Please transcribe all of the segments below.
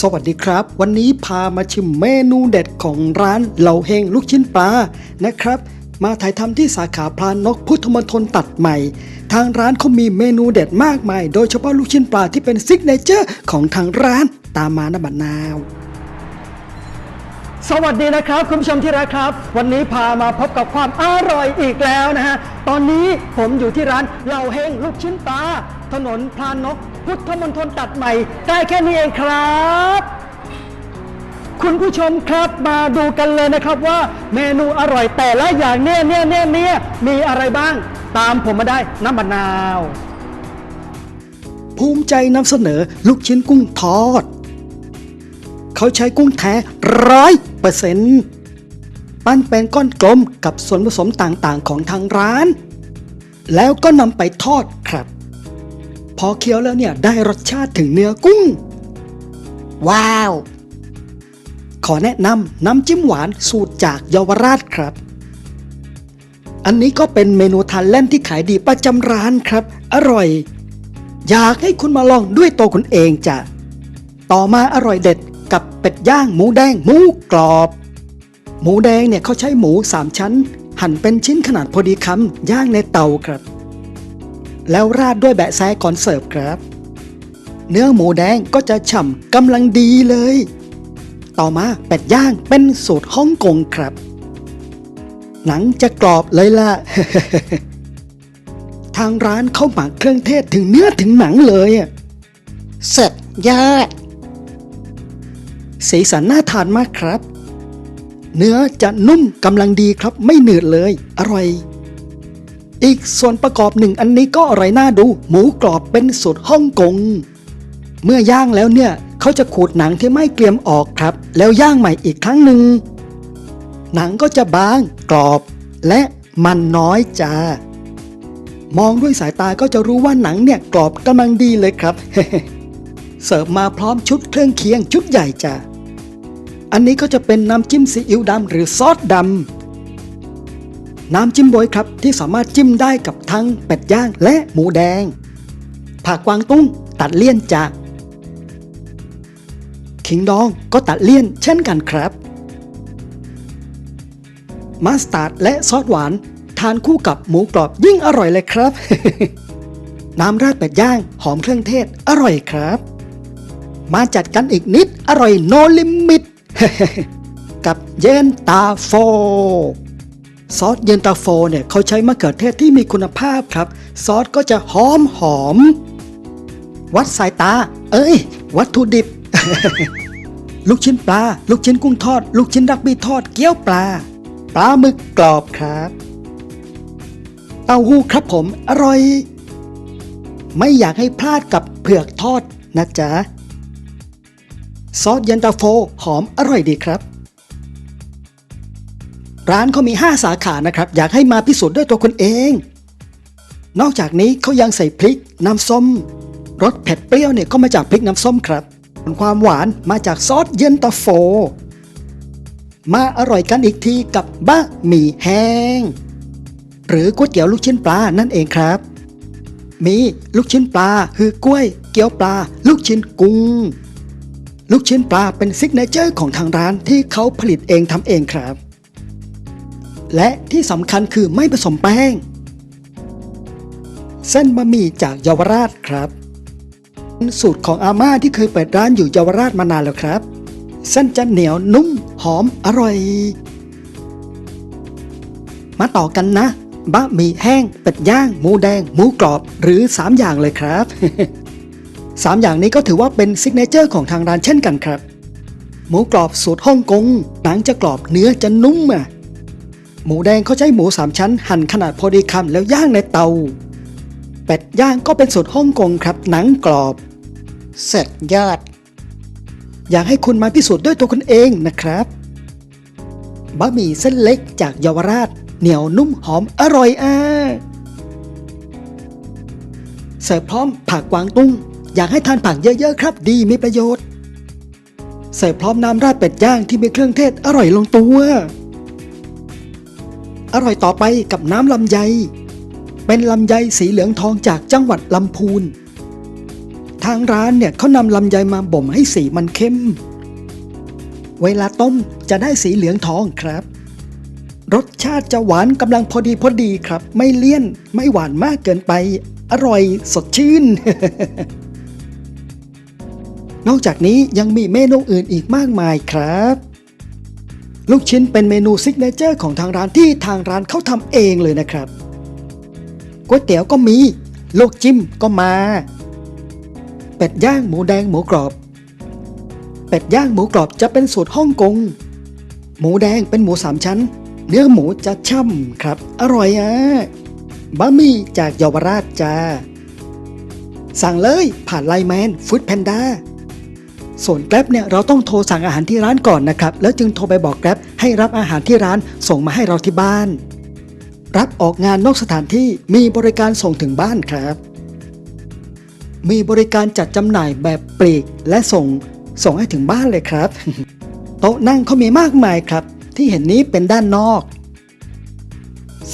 สวัสดีครับ วันนี้พามาชิมเมนูเด็ดของร้านเหล่าเฮงลูกชิ้นปลานะครับ มาถ่ายทำที่สาขาพลานนกพุทธมณฑลตัดใหม่ ทางร้านเขามีเมนูเด็ดมากมาย โดยเฉพาะลูกชิ้นปลาที่เป็นซิกเนเจอร์ของทางร้านตามมานะบัดนาวสวัสดีนะครับ คุณผู้ชมที่รักครับ วันนี้พามาพบกับความอร่อยอีกแล้วนะฮะ ตอนนี้ผมอยู่ที่ร้านเหล่าเฮงลูกชิ้นปลาถนนพลานนก พุทธมณฑลตัดใหม่ใกล้แค่นี้เองครับ คุณผู้ชมครับมาดูกันเลยนะครับว่าเมนูอร่อยแต่ละอย่างเนี่ยเนี่ยเนี่ยเนี่ยมีอะไรบ้าง ตามผมมาได้น้ำมะนาว ภูมิใจนำเสนอลูกชิ้นกุ้งทอด เขาใช้กุ้งแท้ร้อยเปอร์เซ็นต์ปั้นเป็นก้อนกลมกับส่วนผสมต่างๆของทางร้าน แล้วก็นำไปทอดครับ พอเคี้ยวแล้วเนี่ยได้รสชาติถึงเนื้อกุ้ง ว้าว ขอแนะนำน้ำจิ้มหวานสูตรจากเยาวราชครับ อันนี้ก็เป็นเมนูทานเล่นที่ขายดีประจำร้านครับ อร่อย อยากให้คุณมาลองด้วยตัวคุณเองจ้ะต่อมาอร่อยเด็ดกับเป็ดย่างหมูแดงหมูกรอบ หมูแดงเนี่ยเขาใช้หมูสามชั้น หั่นเป็นชิ้นขนาดพอดีคำย่างในเตาครับ แล้วราดด้วยแบะแซก่อนเสิร์ฟครับ เนื้อหมูแดงก็จะฉ่ำกำลังดีเลย ต่อมาเป็ดย่างเป็นสูตรฮ่องกงครับ หนังจะกรอบเลยล่ะ ทางร้านเข้าหมักเครื่องเทศถึงเนื้อถึงหนังเลยอะเสร็จยอดสีสันน่าทานมากครับ เนื้อจะนุ่มกำลังดีครับไม่เหนืดเลย อร่อย อีกส่วนประกอบหนึ่งอันนี้ก็อร่อยน่าดู หมูกรอบเป็นสูตรฮ่องกง เมื่อย่างแล้วเนี่ยเขาจะขูดหนังที่ไม่เกรียมออกครับ แล้วย่างใหม่อีกครั้งหนึ่ง หนังก็จะบาง กรอบ และมันน้อยจ้ามองด้วยสายตาก็จะรู้ว่าหนังเนี่ยกรอบกำลังดีเลยครับ เสิร์ฟมาพร้อมชุดเครื่องเคียงชุดใหญ่จ้ะ อันนี้ก็จะเป็นน้ำจิ้มซีอิ๊วดำหรือซอสดำ น้ำจิ้มบวยครับที่สามารถจิ้มได้กับทั้งเป็ดย่างและหมูแดง ผักกวางตุ้งตัดเลี่ยนจ้ะขิงดองก็ตัดเลี่ยนเช่นกันครับ มัสตาร์ดและซอสหวาน ทานคู่กับหมูกรอบยิ่งอร่อยเลยครับ น้ำราดเป็ดย่างหอมเครื่องเทศอร่อยครับ มาจัดกันอีกนิดอร่อยโนลิมิต กับเย็นตาโฟ ซอสเย็นตาโฟเนี่ยเขาใช้มะเขือเทศที่มีคุณภาพครับ ซอสก็จะหอมหอม วัดสายตา เอ้ย วัตถุดิบ ลูกชิ้นปลา ลูกชิ้นกุ้งทอด ลูกชิ้นรักบี้ทอด เกี๊ยวปลา ปลาหมึกกรอบครับ เต้าหู้ครับผม อร่อย ไม่อยากให้พลาดกับเผือกทอดนะจ๊ะ ซอสเย็นตาโฟหอมอร่อยดีครับ ร้านเขามี 5 สาขานะครับ อยากให้มาพิสูจน์ด้วยตัวคุณเอง นอกจากนี้เขายังใส่พริก น้ำส้ม รสเผ็ดเปรี้ยวเนี่ยก็มาจากพริกน้ำส้มครับ ความหวานมาจากซอสเย็นตาโฟ มาอร่อยกันอีกทีกับบะหมี่แห้ง หรือก๋วยเตี๋ยวลูกชิ้นปลานั่นเองครับ มีลูกชิ้นปลาคือกล้วย เกี๊ยวปลา ลูกชิ้นกุ้ง ลูกชิ้นปลาเป็นซิกเนเจอร์ของทางร้านที่เขาผลิตเองทำเองครับ และที่สำคัญคือไม่ผสมแป้ง เส้นบะหมี่จากเยาวราชครับ สูตรของอาม่าที่เคยเปิดร้านอยู่เยาวราชมานานแล้วครับ เส้นจะเหนียวนุ่มหอมอร่อย มาต่อกันนะ บะหมี่แห้งเป็ดย่าง หมูแดง หมูกรอบหรือ 3 อย่างเลยครับสามอย่างนี้ก็ถือว่าเป็นซิกเนเจอร์ของทางร้านเช่นกันครับ หมูกรอบสูตรฮ่องกงหนังจะกรอบเนื้อจะนุ่มอะ หมูแดงเขาใช้หมูสามชั้นหั่นขนาดพอดีคำแล้วย่างในเตา เป็ดย่างก็เป็นสูตรฮ่องกงครับหนังกรอบ เสร็จยอดอยากให้คุณมาพิสูจน์ด้วยตัวคุณเองนะครับบะหมี่เส้นเล็กจากเยาวราช เหนียวนุ่มหอมอร่อยอะเสิร์ฟพร้อมผักกวางตุ้ง อยากให้ทานผักเยอะ ๆ ครับ ดีมีประโยชน์ เสิร์ฟพร้อมน้ำราดเป็ดย่างที่มีเครื่องเทศอร่อยลงตัว อร่อยต่อไปกับน้ำลำไย เป็นลำไยสีเหลืองทองจากจังหวัดลำพูน ทางร้านเนี่ยเขานำลำไยมาบ่มให้สีมันเข้ม เวลาต้มจะได้สีเหลืองทองครับ รสชาติจะหวานกำลังพอดีพอดีครับ ไม่เลี่ยนไม่หวานมากเกินไป อร่อยสดชื่น นอกจากนี้ยังมีเมนูอื่นอีกมากมายครับ ลูกชิ้นเป็นเมนูซิกเนเจอร์ของทางร้านที่ทางร้านเขาทำเองเลยนะครับก๋วยเตี๋ยวก็มีลูกจิ้มก็มา เป็ดย่างหมูแดงหมูกรอบ เป็ดย่างหมูกรอบจะเป็นสูตรฮ่องกง หมูแดงเป็นหมูสามชั้น เนื้อหมูจะช่ำครับ อร่อยอะ บะหมี่จากเยาวราชจ้า สั่งเลยผ่านไลน์แมนฟู้ดแพนด้า ส่วนแกร็บเนี่ยเราต้องโทรสั่งอาหารที่ร้านก่อนนะครับ แล้วจึงโทรไปบอกแกร็บให้รับอาหารที่ร้านส่งมาให้เราที่บ้าน รับออกงานนอกสถานที่มีบริการส่งถึงบ้านครับ มีบริการจัดจำหน่ายแบบปลีกและส่งส่งให้ถึงบ้านเลยครับ โต๊ะนั่งเขามีมากมายครับ ที่เห็นนี้เป็นด้านนอก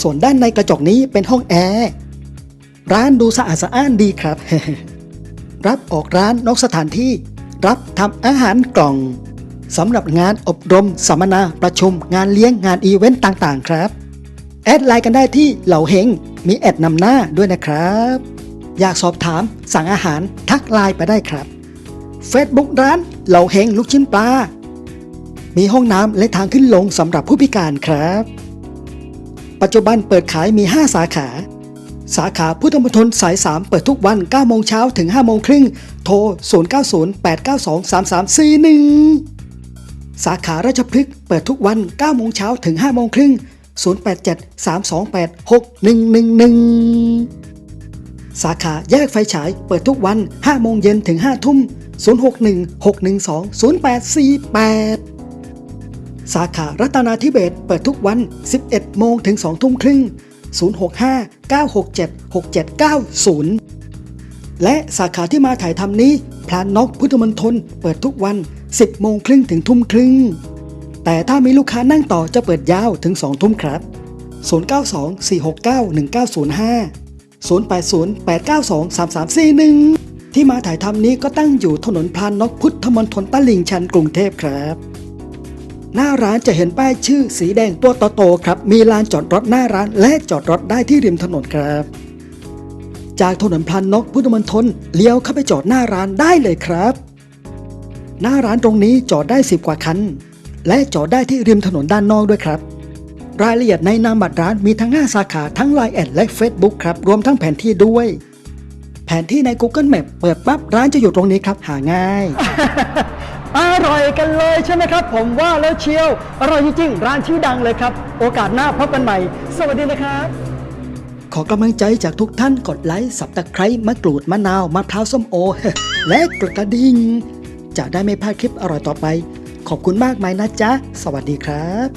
ส่วนด้านในกระจกนี้เป็นห้องแอร์ร้านดูสะอาดสะอ้านดีครับ รับออกร้านนอกสถานที่ รับทำอาหารกล่องสำหรับงานอบรม สัมมนาประชุม งานเลี้ยงงานอีเวนต์ต่างๆ ครับ แอดไลน์กันได้ที่เหล่าเฮงมีแอดนำหน้าด้วยนะครับ อยากสอบถามสั่งอาหารทักไลน์ไปได้ครับ Facebook ร้านเหล่าเฮงลูกชิ้นปลา มีห้องน้ำและทางขึ้นลงสำหรับผู้พิการครับ ปัจจุบันเปิดขายมี 5 สาขา สาขาพุทธมณฑลสาย 3 เปิดทุกวัน 9 โมงเช้าถึง 5 โมงครึ่ง โทร 0908923341 สาขาราชพฤกษ์เปิดทุกวัน 9 โมงเช้าถึง 5 โมงครึ่ง 0873286111 สาขาแยกไฟฉายเปิดทุกวัน 5 โมงเย็นถึง 5 ทุ่ม 0616120888สาขารัตนาธิเบศเปิดทุกวัน 11 โมงถึง 2 ทุ่มครึ่ง 065 967 6790 และสาขาที่มาถ่ายทำนี้พลานนกพุทธมณฑลเปิดทุกวัน 10 โมงครึ่งถึงทุ่มครึ่ง แต่ถ้ามีลูกค้านั่งต่อจะเปิดยาวถึง 2 ทุ่มครับ 092-469-1905 080-892-3341 ที่มาถ่ายทำนี้ก็ตั้งอยู่ถนนพลานนกพุทธมณฑลตลิ่งชันกรุงเทพครับ หน้าร้านจะเห็นป้ายชื่อสีแดงตัวโตๆครับ มีลานจอดรถหน้าร้านและจอดรถได้ที่ริมถนนครับ จากถนนพลานนกพุทธมณฑลเลี้ยวเข้าไปจอดหน้าร้านได้เลยครับ หน้าร้านตรงนี้จอดได้สิบกว่าคัน และจอดได้ที่ริมถนนด้านนอกด้วยครับ รายละเอียดในนามบัตรร้านมีทั้ง 5 สาขาทั้ง Line แอดและ Facebook ครับ รวมทั้งแผนที่ด้วย แผนที่ใน Google Map เปิดปั๊บร้านจะอยู่ตรงนี้ครับหาง่าย อร่อยกันเลยใช่ไหมครับ ผมว่าแล้วเชียว อร่อยจริงๆร้านชื่อดังเลยครับ โอกาสหน้าพบกันใหม่ สวัสดีนะครับ ขอกำลังใจจากทุกท่านกดไลค์สับตะไคร้มะกรูดมะนาวมะพร้าวส้มโอ และกดกระดิ่งจะได้ไม่พลาดคลิปอร่อยต่อไป ขอบคุณมากมายนะจ๊ะ สวัสดีครับ